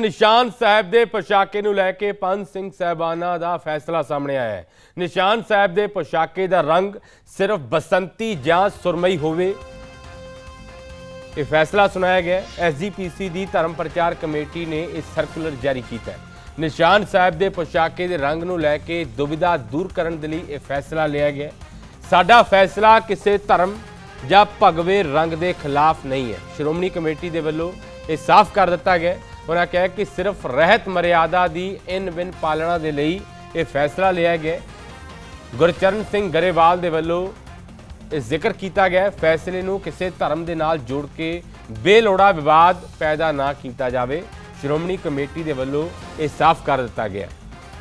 ਨਿਸ਼ਾਨ ਸਾਹਿਬ ਦੇ ਪੋਸ਼ਾਕੇ ਨੂੰ ਲੈ ਕੇ ਪੰਜ ਸਿੰਘ ਸਾਹਿਬਾਨਾਂ ਦਾ ਫੈਸਲਾ ਸਾਹਮਣੇ ਆਇਆ ਹੈ। ਨਿਸ਼ਾਨ ਸਾਹਿਬ ਦੇ ਪੋਸ਼ਾਕੇ ਦਾ ਰੰਗ ਸਿਰਫ ਬਸੰਤੀ ਜਾਂ ਸੁਰਮਈ ਹੋਵੇ। ਇਹ ਫੈਸਲਾ ਸੁਣਾਇਆ ਗਿਆ ਐਸਜੀਪੀਸੀ ਦੀ ਧਰਮ ਪ੍ਰਚਾਰ ਕਮੇਟੀ ਨੇ ਇਹ ਸਰਕੂਲਰ ਜਾਰੀ ਕੀਤਾ ਹੈ। ਨਿਸ਼ਾਨ ਸਾਹਿਬ ਦੇ ਪੋਸ਼ਾਕੇ ਦੇ ਰੰਗ ਨੂੰ ਲੈ ਕੇ ਦੁਬਿਧਾ ਦੂਰ ਕਰਨ ਦੇ ਲਈ ਇਹ ਫੈਸਲਾ ਲਿਆ ਗਿਆ ਸਾਡਾ ਫੈਸਲਾ ਕਿਸੇ ਧਰਮ ਜਾਂ ਭਗਵੇ ਰੰਗ ਦੇ ਖਿਲਾਫ ਨਹੀਂ ਹੈ। ਸ਼੍ਰੋਮਣੀ ਕਮੇਟੀ ਦੇ ਵੱਲੋਂ ਇਹ ਸਾਫ਼ ਕਰ ਦਿੱਤਾ ਗਿਆ ਉਹਨਾਂ ਕਿਹਾ ਕਿ ਸਿਰਫ ਰਹਿਤ ਮਰਿਆਦਾ ਦੀ ਇਨ ਬਿਨ ਪਾਲਣਾ ਦੇ ਲਈ ਇਹ ਫੈਸਲਾ ਲਿਆ ਗਿਆ ਗੁਰਚਰਨ ਸਿੰਘ ਗਰੇਵਾਲ ਦੇ ਵੱਲੋਂ ਇਹ ਜ਼ਿਕਰ ਕੀਤਾ ਗਿਆ ਫੈਸਲੇ ਨੂੰ ਕਿਸੇ ਧਰਮ ਦੇ ਨਾਲ ਜੋੜ ਕੇ ਬੇਲੋੜਾ ਵਿਵਾਦ ਪੈਦਾ ਨਾ ਕੀਤਾ ਜਾਵੇ। ਸ਼੍ਰੋਮਣੀ ਕਮੇਟੀ ਦੇ ਵੱਲੋਂ ਇਹ ਸਾਫ਼ ਕਰ ਦਿੱਤਾ ਗਿਆ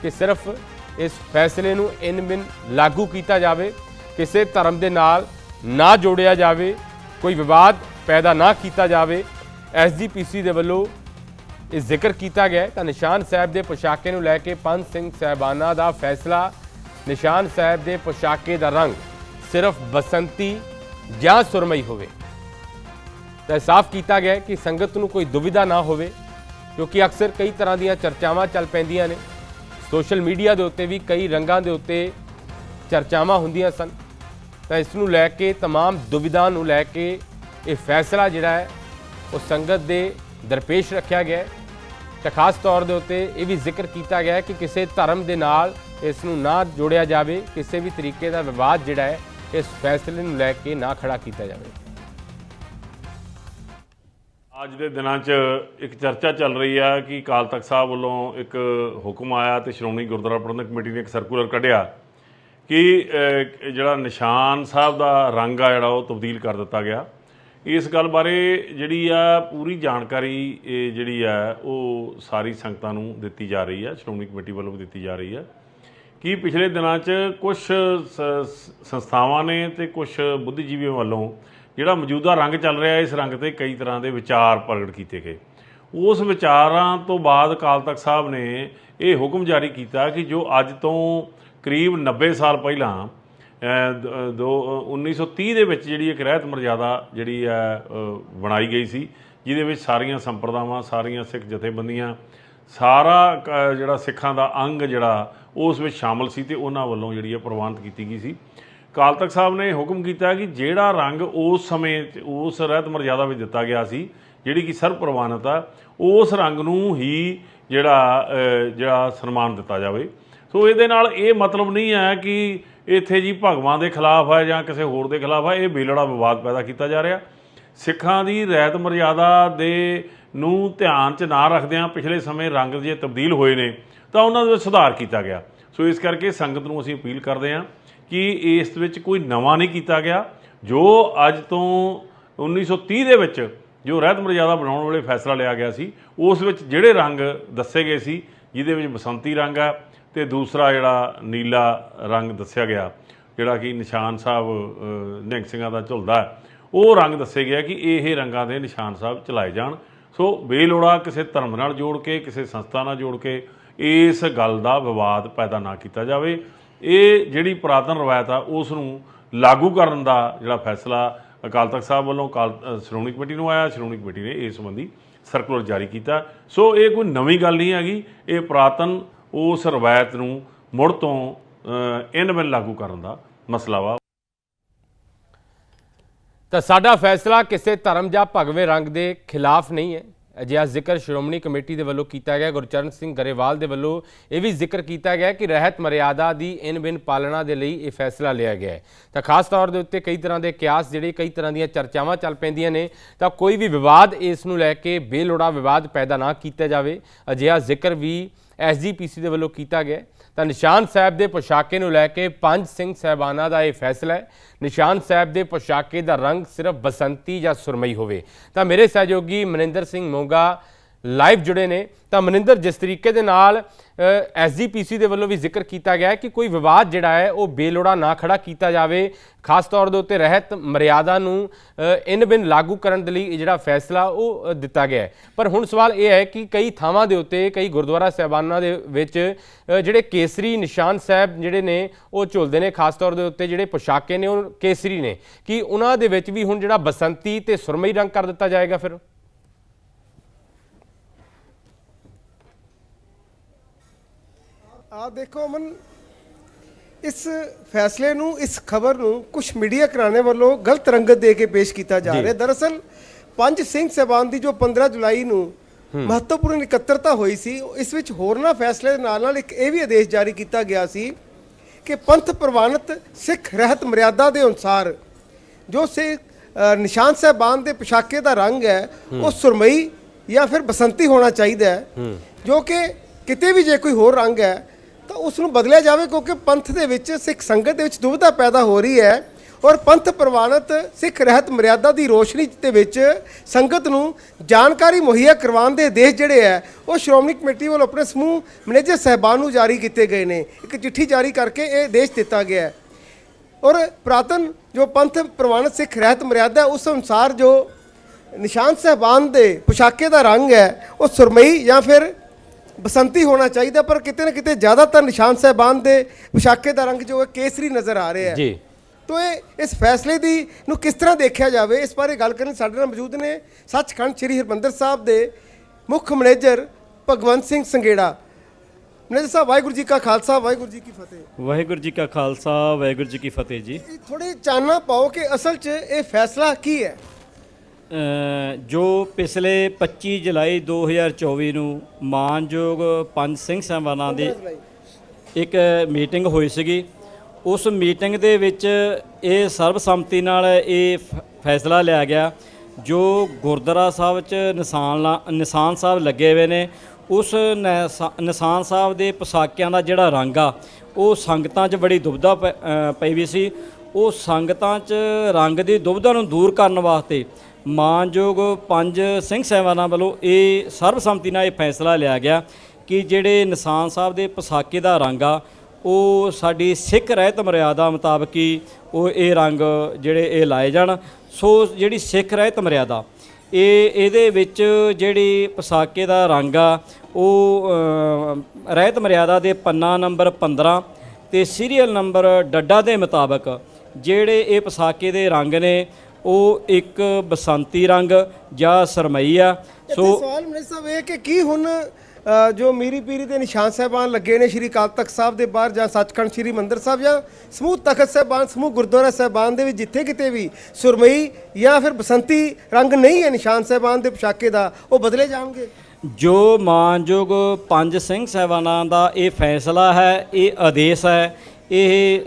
ਕਿ ਸਿਰਫ ਇਸ ਫੈਸਲੇ ਨੂੰ ਇਨ ਬਿਨ ਲਾਗੂ ਕੀਤਾ ਜਾਵੇ। ਕਿਸੇ ਧਰਮ ਦੇ ਨਾਲ ਨਾ ਜੋੜਿਆ ਜਾਵੇ। ਕੋਈ ਵਿਵਾਦ ਪੈਦਾ ਨਾ ਕੀਤਾ ਜਾਵੇ। ਐਸਜੀਪੀਸੀ ਦੇ ਵੱਲੋਂ ਇਹ ਜ਼ਿਕਰ ਕੀਤਾ ਗਿਆ ਹੈ ਤਾਂ ਨਿਸ਼ਾਨ ਸਾਹਿਬ ਦੇ ਪੋਸ਼ਾਕੇ ਨੂੰ ਲੈ ਕੇ ਪੰਜ ਸਿੰਘ ਸਾਹਿਬਾਨਾਂ ਦਾ ਫੈਸਲਾ ਨਿਸ਼ਾਨ ਸਾਹਿਬ ਦੇ ਪੋਸ਼ਾਕੇ ਦਾ ਰੰਗ ਸਿਰਫ ਬਸੰਤੀ ਜਾਂ ਸੁਰਮਈ ਹੋਵੇ ਤਾਂ ਸਾਫ਼ ਕੀਤਾ ਗਿਆ ਹੈ ਕਿ ਸੰਗਤ ਨੂੰ ਕੋਈ ਦੁਵਿਧਾ ਨਾ ਹੋਵੇ ਕਿਉਂਕਿ ਅਕਸਰ ਕਈ ਤਰ੍ਹਾਂ ਦੀਆਂ ਚਰਚਾਵਾਂ ਚੱਲ ਪੈਂਦੀਆਂ ਨੇ ਸੋਸ਼ਲ ਮੀਡੀਆ ਦੇ ਉੱਤੇ ਵੀ ਕਈ ਰੰਗਾਂ ਦੇ ਉੱਤੇ ਚਰਚਾਵਾਂ ਹੁੰਦੀਆਂ ਸਨ ਤਾਂ ਇਸ ਨੂੰ ਲੈ ਕੇ तमाम ਦੁਵਿਧਾ ਨੂੰ ਲੈ ਕੇ ਇਹ ਫੈਸਲਾ ਜਿਹੜਾ ਹੈ ਉਹ ਸੰਗਤ ਦੇ ਦਰਪੇਸ਼ ਰੱਖਿਆ ਗਿਆ ਹੈ ਤਾਂ ਖਾਸ ਤੌਰ ਦੇ ਉੱਤੇ ਇਹ ਵੀ ਜ਼ਿਕਰ ਕੀਤਾ ਗਿਆ ਕਿ ਕਿਸੇ ਧਰਮ ਦੇ ਨਾਲ ਇਸ ਨੂੰ ਨਾ ਜੋੜਿਆ ਜਾਵੇ, ਕਿਸੇ ਵੀ ਤਰੀਕੇ ਦਾ ਵਿਵਾਦ ਜਿਹੜਾ ਹੈ, ਇਸ ਫੈਸਲੇ ਨੂੰ ਲੈ ਕੇ ਨਾ ਖੜਾ ਕੀਤਾ ਜਾਵੇ। ਅੱਜ ਦੇ ਦਿਨਾਂ 'ਚ ਇੱਕ ਚਰਚਾ ਚੱਲ ਰਹੀ ਆ ਕਿ ਅਕਾਲ ਤਖਤ ਸਾਹਿਬ ਵੱਲੋਂ ਇੱਕ ਹੁਕਮ ਆਇਆ ਤੇ ਸ਼੍ਰੋਮਣੀ ਗੁਰਦੁਆਰਾ ਪ੍ਰਬੰਧਕ ਕਮੇਟੀ ਨੇ ਇੱਕ ਸਰਕੂਲਰ ਕੱਢਿਆ ਕਿ ਜਿਹੜਾ ਨਿਸ਼ਾਨ ਸਾਹਿਬ ਦਾ ਰੰਗ ਆ ਜਿਹੜਾ ਉਹ ਤਬਦੀਲ ਕਰ ਦਿੱਤਾ ਗਿਆ। ਇਸ ਗੱਲ ਬਾਰੇ ਜਿਹੜੀ ਆ ਪੂਰੀ ਜਾਣਕਾਰੀ ਇਹ ਜਿਹੜੀ ਆ ਉਹ ਸਾਰੀ ਸੰਗਤਾਂ ਨੂੰ ਦਿੱਤੀ ਜਾ ਰਹੀ ਆ, ਸ਼੍ਰੋਮਣੀ ਕਮੇਟੀ ਵੱਲੋਂ ਵੀ ਦਿੱਤੀ ਜਾ ਰਹੀ ਆ। ਕਿ ਪਿਛਲੇ ਦਿਨਾਂ 'ਚ ਕੁਝ ਸੰਸਥਾਵਾਂ ਨੇ ਤੇ ਕੁਝ ਬੁੱਧੀਜੀਵੀਆਂ ਵੱਲੋਂ ਜਿਹੜਾ ਮੌਜੂਦਾ ਰੰਗ ਚੱਲ ਰਿਹਾ ਇਸ ਰੰਗ ਤੇ ਕਈ ਤਰ੍ਹਾਂ ਦੇ ਵਿਚਾਰ ਪ੍ਰਗਟ ਕੀਤੇ ਗਏ। ਉਸ ਵਿਚਾਰਾਂ ਤੋਂ ਬਾਅਦ ਅਕਾਲ ਤਖਤ ਸਾਹਿਬ ਨੇ ਇਹ ਹੁਕਮ ਜਾਰੀ ਕੀਤਾ ਕਿ ਜੋ ਅੱਜ ਤੋਂ ਕਰੀਬ 90 ਸਾਲ ਪਹਿਲਾਂ ਦ- ਦੋ 1930 ਦੇ ਵਿੱਚ ਜਿਹੜੀ ਇੱਕ ਰਹਿਤ ਮਰਜ਼ਾਦਾ ਜਿਹੜੀ ਹੈ ਬਣਾਈ ਗਈ ਸੀ, ਜਿਹਦੇ ਵਿੱਚ ਸਾਰੀਆਂ ਸੰਪਰਦਾਵਾਂ, ਸਾਰੀਆਂ ਸਿੱਖ ਜਥੇਬੰਦੀਆਂ, ਸਾਰਾ ਜਿਹੜਾ ਸਿੱਖਾਂ ਦਾ ਅੰਗ ਜਿਹੜਾ, ਉਸ ਵਿੱਚ ਸ਼ਾਮਲ ਸੀ ਤੇ ਉਹਨਾਂ ਵੱਲੋਂ ਜਿਹੜੀ ਹੈ ਪ੍ਰਵਾਨਿਤ ਕੀਤੀ ਗਈ ਸੀ। ਅਕਾਲ ਤਖਤ ਸਾਹਿਬ ਨੇ ਹੁਕਮ ਕੀਤਾ ਕਿ ਜਿਹੜਾ ਰੰਗ ਉਸ ਸਮੇਂ 'ਚ, ਉਸ ਰਹਿਤ ਮਰਜ਼ਾਦਾ ਵਿੱਚ ਦਿੱਤਾ ਗਿਆ ਸੀ, ਜਿਹੜੀ ਕਿ ਸਰਵ ਪ੍ਰਵਾਨਿਤ ਆ ਉਸ ਰੰਗ ਨੂੰ ਹੀ ਜਿਹੜਾ ਜਿਹੜਾ ਸਨਮਾਨ ਦਿੱਤਾ ਜਾਵੇ। ਸੋ ਇਹਦੇ ਨਾਲ ਇਹ ਮਤਲਬ ਨਹੀਂ ਹੈ ਕਿ ਇੱਥੇ ਜੀ ਭਗਵਾਨ ਦੇ ਖਿਲਾਫ ਹੈ ਜਾਂ ਕਿਸੇ ਹੋਰ ਦੇ ਖਿਲਾਫ ਹੈ, ਇਹ ਬੇਲੜਾ ਵਿਵਾਦ ਪੈਦਾ ਕੀਤਾ ਜਾ ਰਿਹਾ। ਸਿੱਖਾਂ ਦੀ ਰਹਿਤ ਮਰਿਆਦਾ ਦੇ ਨੂੰ ਧਿਆਨ 'ਚ ਨਾ ਰੱਖਦਿਆਂ ਪਿਛਲੇ ਸਮੇਂ ਰੰਗ ਜੇ ਤਬਦੀਲ ਹੋਏ ਨੇ, ਤਾਂ ਉਹਨਾਂ ਦੇ ਵਿੱਚ ਸੁਧਾਰ ਕੀਤਾ ਗਿਆ। ਸੋ ਇਸ ਕਰਕੇ ਸੰਗਤ ਨੂੰ ਅਸੀਂ ਅਪੀਲ ਕਰਦੇ ਹਾਂ ਕਿ ਇਸ ਵਿੱਚ ਕੋਈ ਨਵਾਂ ਨਹੀਂ ਕੀਤਾ ਗਿਆ, ਜੋ ਅੱਜ ਤੋਂ 1930 ਦੇ ਵਿੱਚ ਜੋ ਰਹਿਤ ਮਰਜ਼ਾਦਾ ਬਣਾਉਣ ਵੇਲੇ ਫੈਸਲਾ ਲਿਆ ਗਿਆ ਸੀ, ਉਸ ਵਿੱਚ ਜਿਹੜੇ ਰੰਗ ਦੱਸੇ ਗਏ ਸੀ, ਜਿਹਦੇ ਵਿੱਚ ਬਸੰਤੀ ਰੰਗ ਆ ਤੇ ਦੂਸਰਾ ਜਿਹੜਾ ਨੀਲਾ ਰੰਗ ਦੱਸਿਆ ਗਿਆ ਜਿਹੜਾ ਕਿ ਨਿਸ਼ਾਨ ਸਾਹਿਬ ਅ, ਨਿਹੰਗ ਸਿੰਘਾਂ ਦਾ ਝੁਲਦਾ ਉਹ ਰੰਗ ਦੱਸੇ ਗਿਆ ਕਿ ਇਹ ਰੰਗਾਂ ਦੇ ਨਿਸ਼ਾਨ ਸਾਹਿਬ ਚਲਾਏ ਜਾਣ। ਸੋ ਬੇਲੋੜਾ ਕਿਸੇ ਧਰਮ ਨਾਲ ਜੋੜ ਕੇ ਕਿਸੇ ਸੰਸਥਾ ਨਾਲ ਜੋੜ ਕੇ ਇਸ ਗੱਲ ਦਾ ਵਿਵਾਦ ਪੈਦਾ ਨਾ ਕੀਤਾ ਜਾਵੇ। ਇਹ ਜਿਹੜੀ ਪੁਰਾਤਨ ਰਵਾਇਤ ਆ ਉਸ ਨੂੰ ਲਾਗੂ ਕਰਨ ਦਾ ਜਿਹੜਾ ਫੈਸਲਾ ਅਕਾਲ ਤਖਤ ਸਾਹਿਬ ਵੱਲੋਂ ਅਕਾਲ ਸ਼੍ਰੋਮਣੀ ਕਮੇਟੀ ਨੂੰ ਆਇਆ। ਸ਼੍ਰੋਮਣੀ ਕਮੇਟੀ ਨੇ ਇਸ ਸੰਬੰਧੀ ਸਰਕੂਲਰ ਜਾਰੀ ਕੀਤਾ। ਸੋ ਇਹ ਕੋਈ ਨਵੀਂ ਗੱਲ ਨਹੀਂ ਹੈਗੀ। ਇਹ ਪੁਰਾਤਨ ਉਸ ਰਵਾਇਤ ਨੂੰ ਮੁੜ ਤੋਂ ਇਨ ਬਿਨ ਲਾਗੂ ਕਰਨ ਦਾ ਮਸਲਾ ਵਾ। ਤਾਂ ਸਾਡਾ ਫੈਸਲਾ ਕਿਸੇ ਧਰਮ ਜਾਂ ਭਗਵੇਂ ਰੰਗ ਦੇ ਖਿਲਾਫ ਨਹੀਂ ਹੈ। ਅਜਿਹਾ ਜ਼ਿਕਰ ਸ਼੍ਰੋਮਣੀ ਕਮੇਟੀ ਦੇ ਵੱਲੋਂ ਕੀਤਾ ਗਿਆ, ਗੁਰਚਰਨ ਸਿੰਘ ਗਰੇਵਾਲ ਦੇ ਵੱਲੋਂ ਇਹ ਵੀ ਜ਼ਿਕਰ ਕੀਤਾ ਗਿਆ ਕਿ ਰਹਿਤ ਮਰਿਆਦਾ ਦੀ ਇਨ ਬਿਨ ਪਾਲਣਾ ਦੇ ਲਈ ਇਹ ਫੈਸਲਾ ਲਿਆ ਗਿਆ ਹੈ। ਤਾਂ ਖਾਸ ਤੌਰ ਦੇ ਉੱਤੇ ਕਈ ਤਰ੍ਹਾਂ ਦੇ ਕਿਆਸ ਜਿਹੜੇ ਕਈ ਤਰ੍ਹਾਂ ਦੀਆਂ ਚਰਚਾਵਾਂ ਚੱਲ ਪੈਂਦੀਆਂ ਨੇ, ਤਾਂ ਕੋਈ ਵੀ ਵਿਵਾਦ ਇਸ ਨੂੰ ਲੈ ਕੇ ਬੇਲੋੜਾ ਵਿਵਾਦ ਪੈਦਾ ਨਾ ਕੀਤਾ ਜਾਵੇ। ਅਜਿਹਾ ਜ਼ਿਕਰ ਵੀ ਐਸਜੀਪੀਸੀ ਦੇ ਵੱਲੋਂ ਕੀਤਾ ਗਿਆ ਤਾਂ ਨਿਸ਼ਾਨ ਸਾਹਿਬ ਦੇ ਪੋਸ਼ਾਕੇ ਨੂੰ ਲੈ ਕੇ ਪੰਜ ਸਿੰਘ ਸਾਹਿਬਾਨਾਂ ਦਾ ਇਹ ਫੈਸਲਾ ਹੈ। ਨਿਸ਼ਾਨ ਸਾਹਿਬ ਦੇ ਪੋਸ਼ਾਕੇ ਦਾ ਰੰਗ ਸਿਰਫ ਬਸੰਤੀ ਜਾਂ ਸੁਰਮਈ ਹੋਵੇ। ਤਾਂ ਮੇਰੇ ਸਹਿਯੋਗੀ ਮਨਿੰਦਰ ਸਿੰਘ ਮੋਗਾ ਲਾਈਵ ਜੁੜੇ ਨੇ, ਤਾਂ ਮਨਿੰਦਰ, ਜਿਸ ਤਰੀਕੇ ਦੇ ਨਾਲ ਐਸਜੀਪੀਸੀ ਦੇ ਵੱਲੋਂ ਵੀ ਜ਼ਿਕਰ ਕੀਤਾ ਗਿਆ ਹੈ ਕਿ ਕੋਈ ਵਿਵਾਦ ਜਿਹੜਾ ਹੈ, ਉਹ ਬੇਲੋੜਾ ਨਾ ਖੜਾ ਕੀਤਾ ਜਾਵੇ। ਖਾਸ ਤੌਰ ਦੇ ਉੱਤੇ ਰਹਿਤ ਮਰਿਆਦਾ ਨੂੰ ਇਨ ਬਿਨ ਲਾਗੂ ਕਰਨ ਦੇ ਲਈ ਜਿਹੜਾ ਫੈਸਲਾ, ਉਹ ਦਿੱਤਾ ਗਿਆ ਹੈ। ਪਰ ਹੁਣ ਸਵਾਲ ਇਹ ਹੈ ਕਿ ਕਈ ਥਾਵਾਂ ਦੇ ਉੱਤੇ, ਕਈ ਗੁਰਦੁਆਰਾ ਸਾਹਿਬਾਨਾਂ ਦੇ ਵਿੱਚ ਜਿਹੜੇ ਕੇਸਰੀ ਨਿਸ਼ਾਨ ਸਾਹਿਬ ਜਿਹੜੇ ਨੇ, ਉਹ ਝੁਲਦੇ ਨੇ। ਖਾਸ ਤੌਰ ਦੇ ਉੱਤੇ ਜਿਹੜੇ ਪੋਸ਼ਾਕੇ ਨੇ, ਉਹ ਕੇਸਰੀ ਨੇ। ਕਿ ਉਹਨਾਂ ਦੇ ਵਿੱਚ ਵੀ ਹੁਣ ਜਿਹੜਾ ਬਸੰਤੀ ਤੇ ਸੁਰਮਈ ਰੰਗ ਕਰ ਦਿੱਤਾ ਜਾਏਗਾ ਫਿਰ? ਆ ਦੇਖੋ ਅਮਨ ਇਸ ਫੈਸਲੇ ਨੂੰ ਇਸ ਖਬਰ ਨੂੰ ਕੁਝ ਮੀਡੀਆ ਘਰਾਣੇ ਵੱਲੋਂ ਗਲਤ ਰੰਗਤ ਦੇ ਕੇ ਪੇਸ਼ ਕੀਤਾ ਜਾ ਰਿਹਾ। ਦਰਅਸਲ ਪੰਜ ਸਿੰਘ ਸਹਿਬਾਨ ਦੀ ਜੋ 15 ਜੁਲਾਈ ਨੂੰ ਮਹੱਤਵਪੂਰਨ ਇਕੱਤਰਤਾ ਹੋਈ ਸੀ ਇਸ ਵਿੱਚ ਹੋਰਨਾਂ ਫੈਸਲੇ ਦੇ ਨਾਲ ਨਾਲ ਇੱਕ ਇਹ ਵੀ ਆਦੇਸ਼ ਜਾਰੀ ਕੀਤਾ ਗਿਆ ਸੀ ਕਿ ਪੰਥ ਪ੍ਰਵਾਨਿਤ ਸਿੱਖ ਰਹਿਤ ਮਰਿਆਦਾ ਦੇ ਅਨੁਸਾਰ ਜੋ ਸੇ ਨਿਸ਼ਾਨ ਸਾਹਿਬਾਨ ਦੇ ਪੋਸ਼ਾਕੇ ਦਾ ਰੰਗ ਹੈ ਉਹ ਸੁਰਮਈ ਜਾਂ ਫਿਰ ਬਸੰਤੀ ਹੋਣਾ ਚਾਹੀਦਾ ਹੈ। ਜੋ ਕਿ ਕਿਤੇ ਵੀ ਜੇ ਕੋਈ ਹੋਰ ਰੰਗ ਹੈ ਤਾਂ ਉਸ ਨੂੰ ਬਦਲਿਆ ਜਾਵੇ ਕਿਉਂਕਿ ਪੰਥ ਦੇ ਵਿੱਚ ਸਿੱਖ ਸੰਗਤ ਦੇ ਵਿੱਚ ਦੁਵਿਧਾ ਪੈਦਾ ਹੋ ਰਹੀ ਹੈ ਔਰ ਪੰਥ ਪ੍ਰਵਾਨਿਤ ਸਿੱਖ ਰਹਿਤ ਮਰਿਆਦਾ ਦੀ ਰੋਸ਼ਨੀ ਦੇ ਵਿੱਚ ਸੰਗਤ ਨੂੰ ਜਾਣਕਾਰੀ ਮੁਹੱਈਆ ਕਰਵਾਉਣ ਦੇ ਆਦੇਸ਼ ਜਿਹੜੇ ਹੈ, ਉਹ ਸ਼੍ਰੋਮਣੀ ਕਮੇਟੀ ਵੱਲੋਂ ਆਪਣੇ ਸਮੂਹ ਮੈਨੇਜਰ ਸਹਿਬਾਨ ਨੂੰ ਜਾਰੀ ਕੀਤੇ ਗਏ ਨੇ। ਇੱਕ ਚਿੱਠੀ ਜਾਰੀ ਕਰਕੇ ਇਹ ਆਦੇਸ਼ ਦਿੱਤਾ ਗਿਆ ਹੈ। ਔਰ ਪ੍ਰਾਤਨ ਜੋ ਪੰਥ ਪ੍ਰਵਾਨਿਤ ਸਿੱਖ ਰਹਿਤ ਮਰਿਆਦਾ ਉਸ ਅਨੁਸਾਰ ਜੋ ਨਿਸ਼ਾਨ ਸਹਿਬਾਨ ਦੇ ਪੁਸ਼ਾਕੇ ਦਾ ਰੰਗ ਹੈ, ਉਹ ਸੁਰਮਈ ਜਾਂ ਫਿਰ ਬਸੰਤੀ ਹੋਣਾ ਚਾਹੀਦਾ ਪਰ ਕਿਤੇ ਨਾ ਕਿਤੇ ਜ਼ਿਆਦਾਤਰ ਨਿਸ਼ਾਨ ਸਹਿਬਾਨ ਦੇ ਪੋਸ਼ਾਕੇ ਦਾ ਰੰਗ ਜੋ ਹੈ ਕੇਸਰੀ ਨਜ਼ਰ ਆ ਰਿਹਾ ਹੈ। ਜੀ। ਤੋ ਇਹ ਇਸ ਫੈਸਲੇ ਦੀ ਨੂੰ ਕਿਸ ਤਰ੍ਹਾਂ ਦੇਖਿਆ ਜਾਵੇ ਇਸ ਬਾਰੇ ਗੱਲ ਕਰਨ ਸਾਡੇ ਨਾਲ ਮੌਜੂਦ ਨੇ ਸੱਚਖੰਡ ਸ੍ਰੀ ਹਰਿਮੰਦਰ ਸਾਹਿਬ ਦੇ ਮੁੱਖ ਮੈਨੇਜਰ ਭਗਵੰਤ ਸਿੰਘ ਸੰਗੇੜਾ ਮੈਨੇਜਰ ਸਾਹਿਬ ਵਾਹਿਗੁਰੂ ਜੀ ਕਾ ਖਾਲਸਾ ਵਾਹਿਗੁਰੂ ਜੀ ਕੀ ਫਤਿਹ। ਵਾਹਿਗੁਰੂ ਜੀ ਕਾ ਖਾਲਸਾ ਵਾਹਿਗੁਰੂ ਜੀ ਕੀ ਫਤਿਹ ਜੀ। ਥੋੜੀ ਚਾਨਣਾ ਪਾਓ ਕਿ ਅਸਲ 'ਚ ਇਹ ਫੈਸਲਾ ਕੀ ਹੈ। ਜੋ ਪਿਛਲੇ 25 ਜੁਲਾਈ 2024 ਨੂੰ ਮਾਨਯੋਗ ਪੰਜ ਸਿੰਘ ਸਾਹਿਬਾਨਾਂ ਦੀ ਇੱਕ ਮੀਟਿੰਗ ਹੋਈ ਸੀਗੀ। ਉਸ ਮੀਟਿੰਗ ਦੇ ਵਿੱਚ ਇਹ ਸਰਬਸੰਮਤੀ ਨਾਲ ਇਹ ਫੈਸਲਾ ਲਿਆ ਗਿਆ। ਜੋ ਗੁਰਦੁਆਰਾ ਸਾਹਿਬ 'ਚ ਨਿਸ਼ਾਨ ਲਾ- ਨਿਸ਼ਾਨ ਸਾਹਿਬ ਲੱਗੇ ਹੋਏ ਨੇ, ਉਸ ਨਿਸ਼ਾਨ ਸਾਹਿਬ ਦੇ ਪਸ਼ਾਕਿਆਂ ਦਾ ਜਿਹੜਾ ਰੰਗ ਆ, ਉਹ ਸੰਗਤਾਂ 'ਚ ਬੜੀ ਦੁਬਧਾ ਪਈ ਵੀ ਸੀ। ਉਹ ਸੰਗਤਾਂ 'ਚ ਰੰਗ ਦੀ ਦੁਬਿਧਾ ਨੂੰ ਦੂਰ ਕਰਨ ਵਾਸਤੇ ਮਾਨਯੋਗ ਪੰਜ ਸਿੰਘ ਸਾਹਿਬਾਨਾਂ ਵੱਲੋਂ ਇਹ ਸਰਬਸੰਮਤੀ ਨਾਲ ਇਹ ਫੈਸਲਾ ਲਿਆ ਗਿਆ ਕਿ ਜਿਹੜੇ ਨਿਸ਼ਾਨ ਸਾਹਿਬ ਦੇ ਪਸਾਕੇ ਦਾ ਰੰਗ ਆ, ਉਹ ਸਾਡੀ ਸਿੱਖ ਰਹਿਤ ਮਰਿਆਦਾ ਮੁਤਾਬਕ ਹੀ ਉਹ ਇਹ ਰੰਗ ਜਿਹੜੇ ਇਹ ਲਾਏ ਜਾਣ। ਸੋ ਜਿਹੜੀ ਸਿੱਖ ਰਹਿਤ ਮਰਿਆਦਾ, ਇਹ ਇਹਦੇ ਵਿੱਚ ਜਿਹੜੀ ਪਸਾਕੇ ਦਾ ਰੰਗ ਆ, ਉਹ ਰਹਿਤ ਮਰਿਆਦਾ ਦੇ ਪੰਨਾ ਨੰਬਰ 15 ਤੇ ਸੀਰੀਅਲ ਨੰਬਰ ਡੱਡਾ ਦੇ ਮੁਤਾਬਕ ਜਿਹੜੇ ਇਹ ਪਸਾਕੇ ਦੇ ਰੰਗ ਨੇ ਉਹ ਇੱਕ ਬਸੰਤੀ ਰੰਗ ਜਾਂ ਸਰਮਈ ਆ। ਸੋ ਸਵਾਲ ਮੇਰੇ ਸਾਹਿਬ ਇਹ ਕਿ ਕੀ ਹੁਣ ਅ, ਜੋ ਮੀਰੀ ਪੀਰੀ ਦੇ ਨਿਸ਼ਾਨ ਸਾਹਿਬਾਨ ਲੱਗੇ ਨੇ ਸ਼੍ਰੀ ਅਕਾਲ ਤਖਤ ਸਾਹਿਬ ਦੇ ਬਾਹਰ ਜਾਂ ਸੱਚਖੰਡ ਸ਼੍ਰੀ ਮੰਦਰ ਸਾਹਿਬ ਜਾਂ ਸਮੂਹ ਤਖਤ ਸਾਹਿਬਾਨ ਸਮੂਹ ਗੁਰਦੁਆਰਾ ਸਾਹਿਬਾਨ ਦੇ ਵਿੱਚ ਜਿੱਥੇ ਕਿਤੇ ਵੀ ਸੁਰਮਈ ਜਾਂ ਫਿਰ ਬਸੰਤੀ ਰੰਗ ਨਹੀਂ ਹੈ ਨਿਸ਼ਾਨ ਸਾਹਿਬਾਨ ਦੇ ਪੋਸ਼ਾਕੇ ਦਾ ਉਹ ਬਦਲੇ ਜਾਣਗੇ? ਜੋ ਮਾਨਯੋਗ ਪੰਜ ਸਿੰਘ ਸਾਹਿਬਾਨਾਂ ਦਾ ਇਹ ਫੈਸਲਾ ਹੈ ਇਹ ਆਦੇਸ਼ ਹੈ ਇਹ